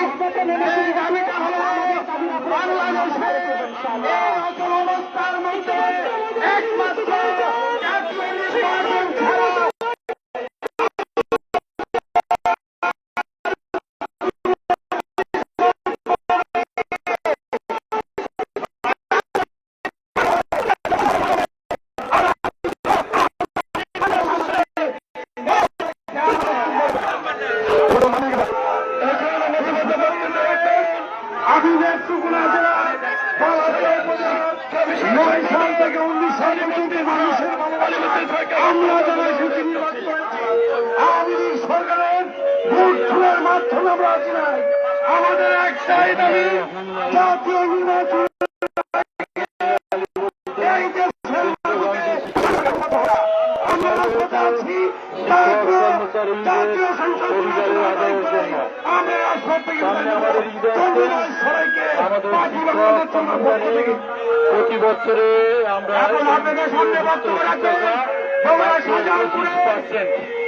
একটা দাবি দাবিটা হল বাংলাদেশের এই অচল অবস্থার মধ্যে মাধ্যমে আমরা আছি নাই আমাদের একটাই দাবি জাতীয় নির্বাচন জাতীয় সংসদ আমরা রাজপথ থেকে সবাইকে জন্য প্রতি বছরে আমরা এখন আপনাদের সামনে বক্তব্য রাখবেন শাহজাহানপুরে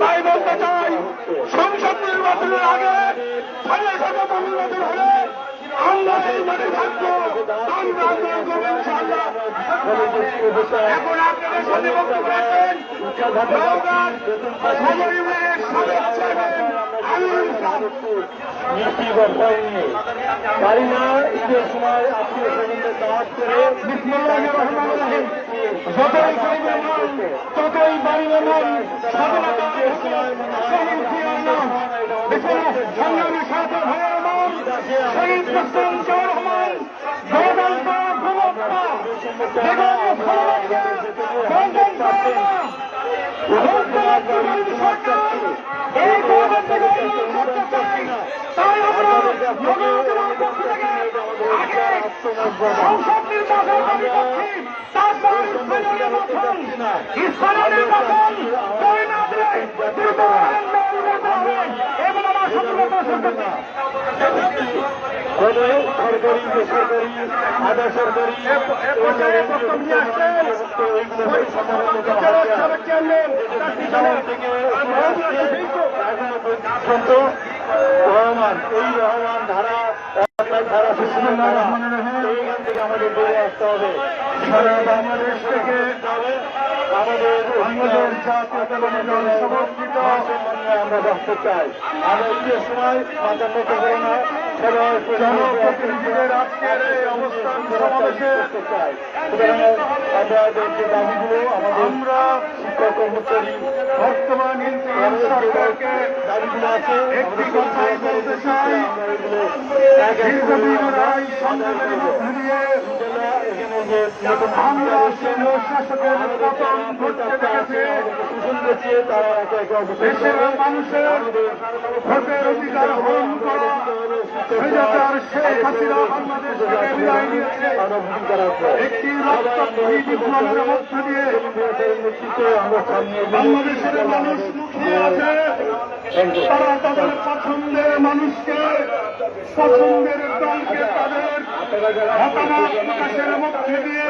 তাই বলতে চাই সংসদ নির্বাচনের আগে স্থানীয় সরকার নির্বাচন হলে আমরা এই মাঠে থাকব। আমরা আন্দোলন করব ইনশাআল্লাহ। এখন আপনাদের বক্তব্য নিয়ে পারি না ঈদের সময় আত্মীয় স্বজনদের দাওয়াত করে বিসমিল্লাহির রহমানির রহিম। যতই চাইবেন মন ততই বাড়িবে মন স্বাধীনতা শহীদ জিয়ার সংগ্রামী সাথে ভাইয়ের মন শহীদ মুসলিম জিয়াউর রহমান সংসদ নির্বাচন স্থানীয় নির্বাচন কই না দিলে এবং আমার সফলতা সরকার কোনো সরকারি বেসরকারি আধা সরকারি পর্যন্ত রহমান এই রহমান ধারা ধারা সুশীল থেকে আমাদের বেরিয়ে আসতে হবে। সারা বাংলাদেশ থেকে আমাদের বাংলাদেশ জাতীয়তাবাদী দল সমর্থিত আমরা বাঁচতে চাই। আমরা ঈদের সময় মাথা মতো করে না। জনপ্রতিনিধিদের আজকের এই অবস্থান সমাবেশে চাই সুতরাং আমাদের যে দাবিগুলো আমাদের আমরা শিক্ষক কর্মচারী বর্তমান ইন্টারিম সরকারকে দাবিগুলো আছে। একটি কথাই বলতে চাই। দেশের মানুষের ভোটের অধিকার হরণ করা শেখ হাসিনা বাংলাদেশ থেকে বিদায় নিয়েছে একটি রক্তক্ষয়ী বিপ্লবের মধ্য দিয়ে নেতৃত্বে আমরা সামনে বাংলাদেশের মানুষ মুখিয়ে আছে। তারা তাদের পছন্দের মানুষকে, পছন্দের দলকে তাদের মতামত প্রকাশের মধ্যে দিয়ে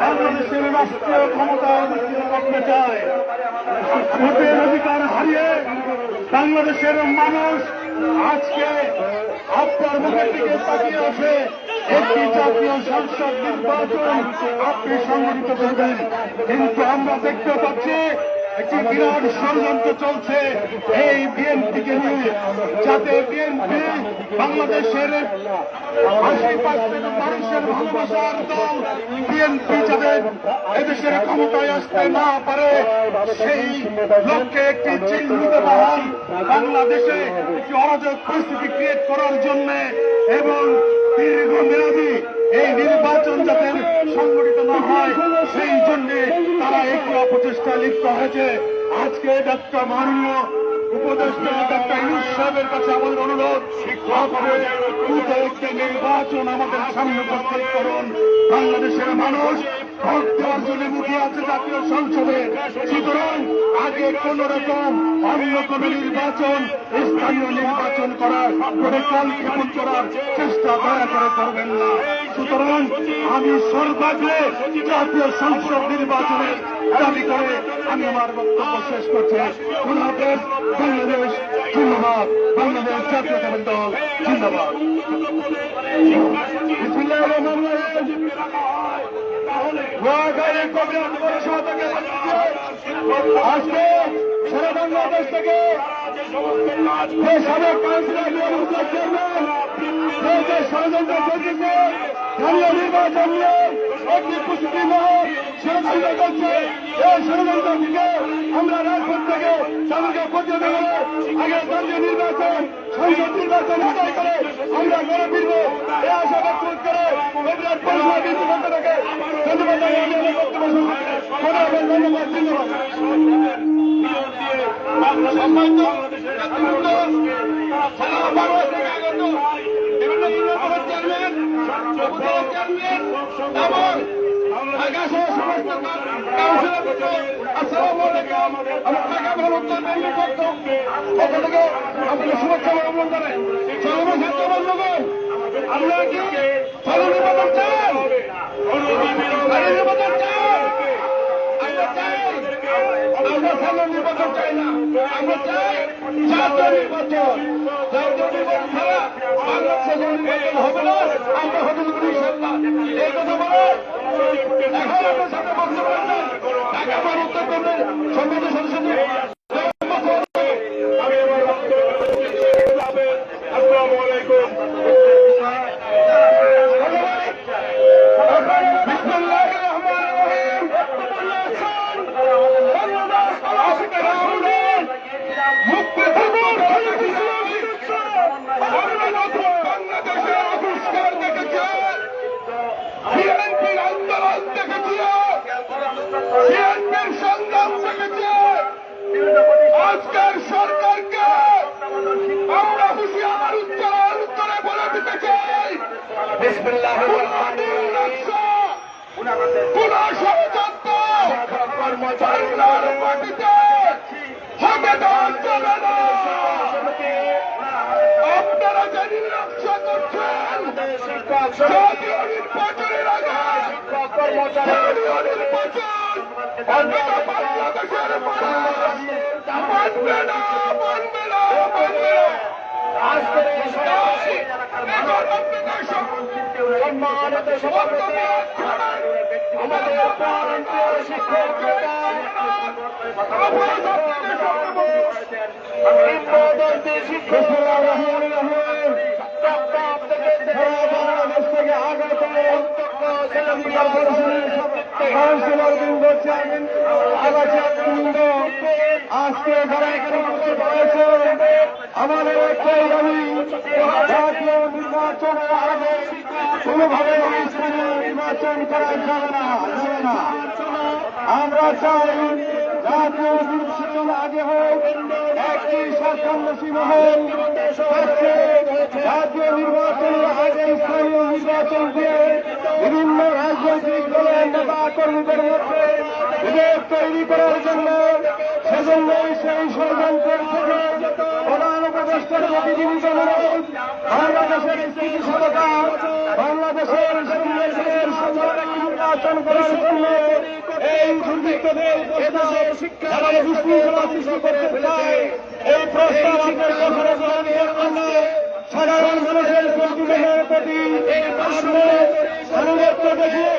বাংলাদেশের রাষ্ট্রীয় ক্ষমতা অধিষ্ঠিত করতে চায়। ভোটের অধিকার হারিয়ে বাংলাদেশের মানুষ আজকে আপনার মুখের দিকে তাকিয়ে আছে। একটি জাতীয় সংসদ নির্বাচন আপনি সংগঠিত করবেন। কিন্তু আমরা দেখতে পাচ্ছি একটি বিরাট ষড়যন্ত্র চলছে এই বিএনপিকে নিয়ে, যাতে বিএনপি বাংলাদেশের আশি পার্সেন্ট মানুষের ভালোবাসার দল বিএনপি যাতে এদেশের ক্ষমতায় আসতে না পারে, সেই লক্ষ্যে একটি চিহ্নিত মহল বাংলাদেশে একটি অরাজক পরিস্থিতি ক্রিয়েট করার জন্য এবং দীর্ঘমেয়াদী এই নির্বাচন যাতে সংগঠিত না হয়, সেই জন্য তারা একটি অপচেষ্টায় লিপ্ত হয়েছে। আজকে ডাক্তার মাননীয় উপদেষ্টা ডাক্তার ইউনুস সাহেবের কাছে আমাদের অনুরোধ শিক্ষকরে একটি নির্বাচন আমাদের সামনে উপস্থিত করুন। বাংলাদেশের মানুষ ভোট দেওয়ার জন্য আছে জাতীয় সংসদে। সুতরাং আগে কোন রকম অন্য কোন নির্বাচন, স্থানীয় নির্বাচন করার করে কাল ক্ষেপণ করার চেষ্টা দয়া করে করবেন না। সুতরাং আমি সর্বাগ্রে জাতীয় সংসদ নির্বাচনের দাবি করে আমি আমার বক্তব্য শেষ করছি। হাফেজ, বাংলাদেশ ধন্যবাদ বাংলাদেশ জাতীয়তাবাদী দল ধন্যবাদ আজকে সারা বাংলাদেশ থেকে সাবেক কাউন্সিলর চেয়ারম্যান যে যে ষড়যন্ত্র চলতেছে স্থানীয় নির্বাচন নিয়ে প্রস্তুতি মহল ষড়যন্ত্র করছে এই ষড়যন্ত্র থেকে আমরা রাজপথ থেকে তাদেরকে প্রতিহত করে আগে জাতীয় নির্বাচন, সংসদ নির্বাচন আদায় করে আমরা গড়ে ফিরব এই আশা ব্যক্ত করে কবিরাজ পরিষদ পক্ষ থেকে। ধন্যবাদ ধন্যবাদ ধন্যবাদ। সম্মানিত এবং ঢাকাসহ সমস্ত আসসালামু আলাইকুম। আমি ঢাকা মহানগর মেয়র পক্ষ পক্ষ থেকে আপনাদের শুভেচ্ছা কি ভালো বদল চান বদল চান ভালো নির্বাচন চাই না। আমরা চাই জাতীয় নির্বাচন। জাতীয় নির্বাচন ছাড়া বাংলাদেশে কোনো নির্বাচন হবে না। আমরা হতে এই কথা বলে এখন আপনার সামনে বক্তব্য উত্তর করবেন আসসালামু আলাইকুম। বাংলার মাটিতে হবে না চলে না আপনারা না সম্মানিত সভাপতি আমাদের প্রান্তীয় শিক্ষক শিক্ষক থেকে আগত কাউন্সিলর বৃন্দ চেয়ারম্যান আজকে আমাদের জাতীয় নির্বাচনের আগে কোনোভাবে স্থানীয় নির্বাচন করা যাবে আমরা চাই জাতীয় নির্বাচন আগে হোক, একটি সরকারমসী মহল জাতীয় নির্বাচনের আগে স্থানীয় নির্বাচন দিয়ে বিভিন্ন রাজনৈতিক দলের নেতা কর্মীদের মধ্যে বিভেদ তৈরি করার জন্য সেজন্যই সেই ষড়যন্ত্রের থেকে প্রধান উপদেষ্টার প্রতিনিধি অনুরোধ বাংলাদেশের স্থিতিশীলতা, বাংলাদেশের সুন্দর একটি নির্বাচন করার জন্য এই দুর্বৃত্তদের এদেশের শিক্ষা বিশৃঙ্খলা সৃষ্টি করতে চায়, এই প্রস্তাব আপনার না সাধারণ মানুষের সংবিধানের প্রতি আনুগত্য দেখিয়ে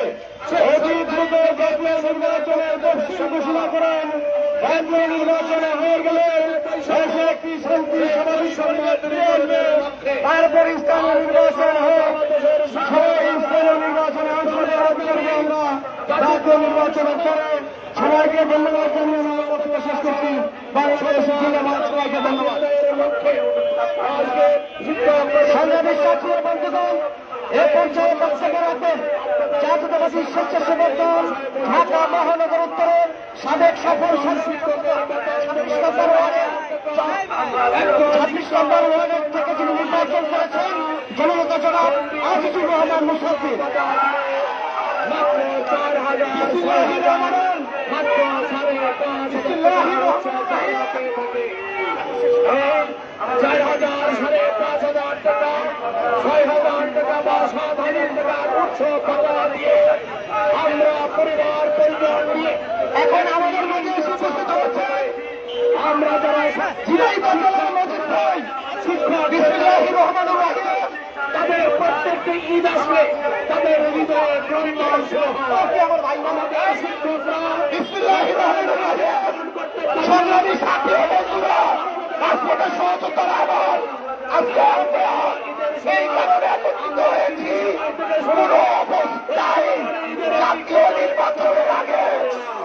অতি দ্রুত জাতীয় নির্বাচনের দক্ষিণ ঘোষণা করেন রাজ্য নির্বাচনে হয়ে গেলে দেশে একটি শান্তি স্বাভাবিক সমাজ তারপর করবে আমরা। জাতীয় নির্বাচনের পরে সবাইকে ধন্যবাদ এ পর্যায়ে বক্তব্য রাখবেন জাতীয়তাবাদী স্বেচ্ছাসেবক দল ঢাকা মহানগর উত্তরের সাবেক সফল ছাব্বিশ নম্বর ওয়ার্ডের থেকে যিনি নির্বাচন করেছেন জনতা জনাব আজিজুর রহমান মুসাফির রহমানির বিসমিল্লাহির চার হাজার সাড়ে পাঁচ হাজার টাকা ছয় হাজার টাকা বা সাত হাজার টাকার উৎস পাতা দিয়ে আমরা পরিবার পরিবার নিয়ে এখন আমাদের মধ্যে এসে উপস্থিত হচ্ছে। আমরা যারা জিলাই বান্দালের মজিদ ভাই বিসমিল্লাহির রহমানির রহিম তাদের প্রত্যেকটি ঈদ আসলে তাদের হৃদয়ে ভাই আমাদের শিক্ষকরা সংগ্রামী সাথী বন্ধুরা রাজপথের সহযোগিতার আহ্বান আজকে আমরা এই কারণে একত্রিত হয়েছি। পুরো অবস্থায় জাতীয় নির্বাচনের আগে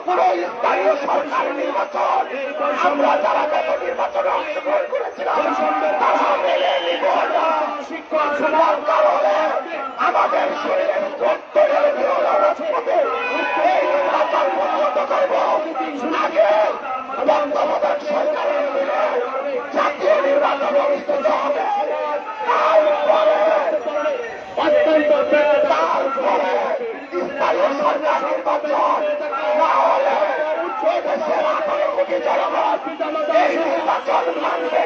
পুরো স্থানীয় সরকার নির্বাচন। আমরা যারা গত নির্বাচনে অংশগ্রহণ করেছিলাম, তারা মেনে নিব না কারণে আমাদের শরীরের রক্তের রাজপথে জনগণ এই নির্বাচন মানবে